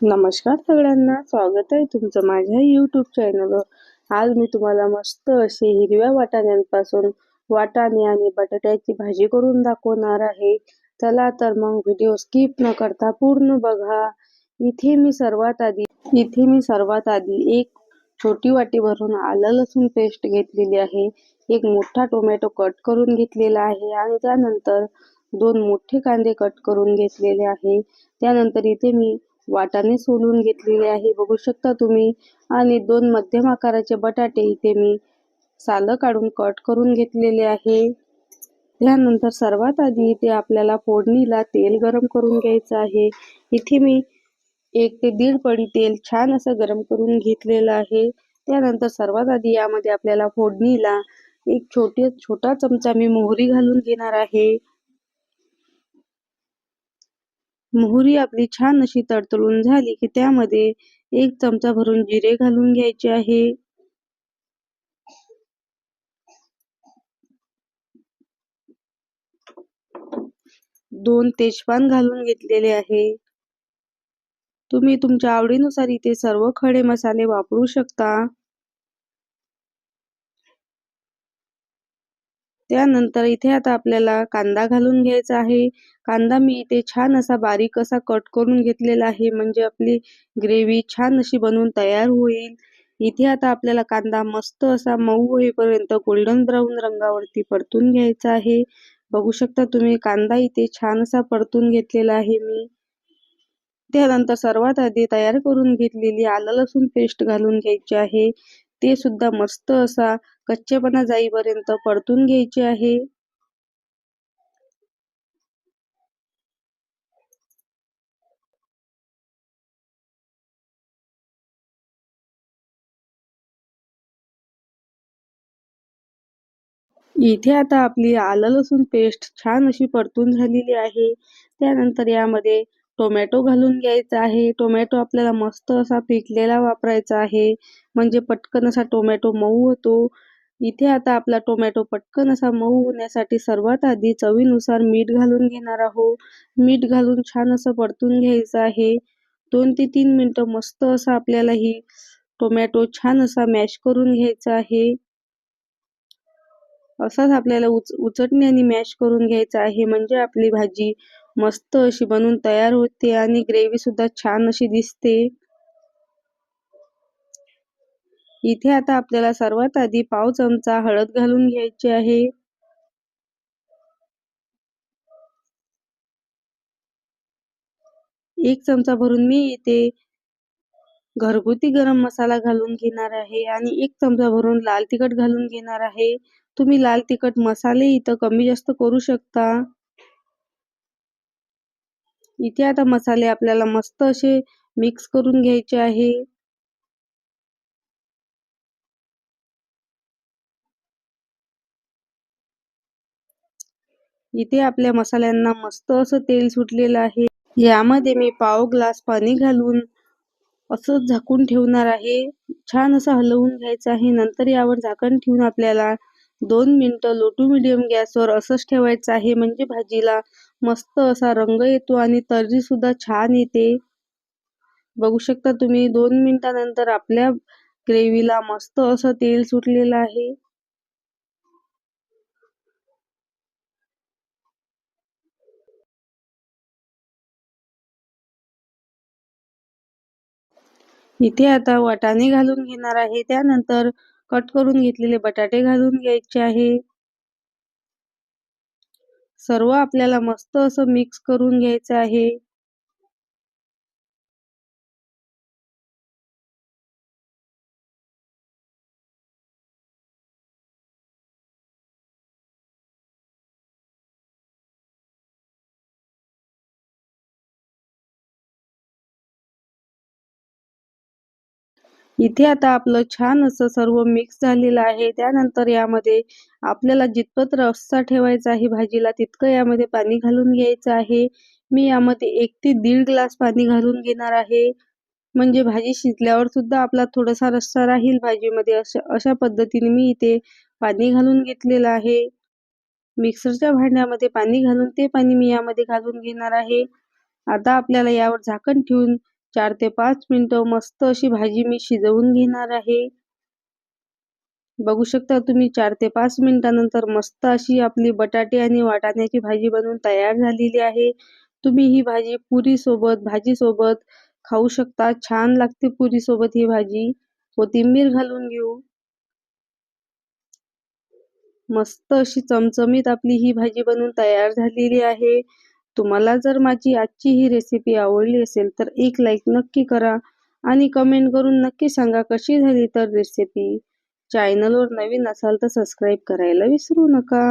नमस्कार सगळ्यांना स्वागत आहे तुमचं माझ्या यूट्यूब चॅनलवर आज मी तुम्हाला मस्त असे हिरव्या वाटाण्यांपासून वाटाणे आणि बटाट्याची भाजी करून दाखवणार आहे. चला तर मग व्हिडिओ स्किप न करता पूर्ण बघा. इथे मी सर्वात आधी इथे मी सर्वात आधी एक छोटी वाटी भरून आलं लसूण पेस्ट घेतलेली आहे. एक मोठा टोमॅटो कट करून घेतलेला आहे आणि त्यानंतर दोन मोठे कांदे कट करून घेतलेले आहे. त्यानंतर इथे मी वाटाणे सोलून घेतलेले आहे. बघू शकता तुम्ही. आणि दोन मध्यम आकाराचे बटाटे इथे मी सालं काढून कट करून घेतलेले आहे. त्यानंतर सर्वात आधी इथे आपल्याला फोडणीला तेल गरम करून घ्यायचं आहे. इथे मी एक ते दीड पडी तेल छान असं गरम करून घेतलेलं आहे. त्यानंतर सर्वात आधी यामध्ये आपल्याला फोडणीला एक छोटे छोटा चमचा मी मोहरी घालून घेणार आहे. मोहरी आपली छान अशी तडतडून झाली की त्यामध्ये एक चमचा भरून जिरे घालून घ्यायचे आहे. दोन तेजपान घालून घेतलेले आहे. तुम्ही तुमच्या आवडीनुसार इथे सर्व खडे मसाले वापरू शकता. त्यानंतर इथे आता आपल्याला कांदा घालून घ्यायचा आहे. कांदा मी इथे छान असा बारीक असा कट करून घेतलेला आहे. म्हणजे आपली ग्रेव्ही छान अशी बनवून तयार होईल. इथे आता आपल्याला कांदा मस्त असा मऊ होईपर्यंत गोल्डन ब्राऊन रंगावरती परतून घ्यायचा आहे. बघू शकता तुम्ही कांदा इथे छान असा परतून घेतलेला आहे मी. त्यानंतर सर्वात आधी तयार करून घेतलेली आलं लसूण पेस्ट घालून घ्यायची आहे. ते सुद्धा मस्त असा कच्चेपणा जाईपर्यंत परतून घ्यायचे आहे. इथे आता आपली आलं लसूण पेस्ट छान अशी परतून झालेली आहे. त्यानंतर यामध्ये टोमॅटो घालून घ्यायचा आहे. टोमॅटो आपल्याला मस्त असा पिकलेला वापरायचा आहे. म्हणजे पटकन असा टोमॅटो मऊ होतो. इथे आता आपला टोमॅटो पटकन असा मऊ होण्यासाठी सर्वात आधी चवीनुसार मीठ घालून घेणार आहोत. मीठ घालून छान असं परतून घ्यायचं आहे. दोन ते तीन मिनटं मस्त असं आपल्याला ही टोमॅटो छान असा मॅश करून घ्यायचा आहे. असाच आपल्याला उच उचटणी आणि मॅश करून घ्यायचा आहे. म्हणजे आपली भाजी मस्त अशी बनून तयार होते आणि ग्रेव्ही सुद्धा छान अशी दिसते. इथे आता आपल्याला सर्वात आधी पाव चमचा हळद घालून घ्यायची आहे. एक चमचा भरून मी इथे घरगुती गरम मसाला घालून घेणार आहे आणि एक चमचा भरून लाल तिखट घालून घेणार आहे. तुम्ही लाल तिखट मसाले इथं कमी जास्त करू शकता. इथे आता मसाले आपल्याला मस्त असे मिक्स करून घ्यायचे आहे. इथे आपल्या मसाल्यांना मस्त असं तेल सुटलेलं आहे. यामध्ये मी पाव ग्लास पाणी घालून असं झाकून ठेवणार आहे. छान असं हलवून घ्यायचं आहे. नंतर यावर झाकण ठेवून आपल्याला दोन मिनिटं लो टू मिडियम गॅसवर असंच ठेवायचं आहे. म्हणजे भाजीला मस्त असा रंग येतो आणि तर्री सुद्धा छान येते. बघू शकता तुम्ही दोन मिनिटानंतर आपल्या ग्रेव्हीला मस्त असं तेल सुटलेलं आहे. इथे आता वाटाणे घालून घेणार आहे. त्यानंतर कट करून घेतलेले बटाटे घालून घ्यायचे आहे. सर्व आपल्याला मस्त असं मिक्स करून घ्यायचं आहे. इथे आता आपलं छान असं सर्व मिक्स झालेलं आहे. त्यानंतर यामध्ये आपल्याला जितपत रस्सा ठेवायचा आहे भाजीला तितकं यामध्ये पाणी घालून घ्यायचं आहे. मी यामध्ये एक ते दीड ग्लास पाणी घालून घेणार आहे. म्हणजे भाजी शिजल्यावर सुद्धा आपला थोडासा रस्सा राहील भाजीमध्ये. अशा अशा पद्धतीने मी इथे पाणी घालून घेतलेलं आहे. मिक्सरच्या भांड्यामध्ये पाणी घालून ते पाणी मी यामध्ये घालून घेणार आहे. आता आपल्याला यावर झाकण ठेवून चार ते पाच मिनिटं मस्त अशी भाजी मी शिजवून घेणार आहे. बघू शकता तुम्ही चार ते पाच मिनिटानंतर मस्त अशी आपली बटाटे आणि वाटाण्याची भाजी बनवून तयार झालेली आहे. तुम्ही ही भाजी पुरी सोबत भाजी सोबत खाऊ शकता. छान लागते पुरी सोबत ही भाजी. कोथिंबीर घालून घेऊ. मस्त अशी चमचमीत आपली ही भाजी बनवून तयार झालेली आहे. तुम्हाला जर माझी आजची ही रेसिपी आवडली असेल तर एक लाईक नक्की करा आणि कमेंट करून नक्की सांगा कशी झाली तर रेसिपी चॅनलवर नवीन असाल तर सबस्क्राईब करायला विसरू नका.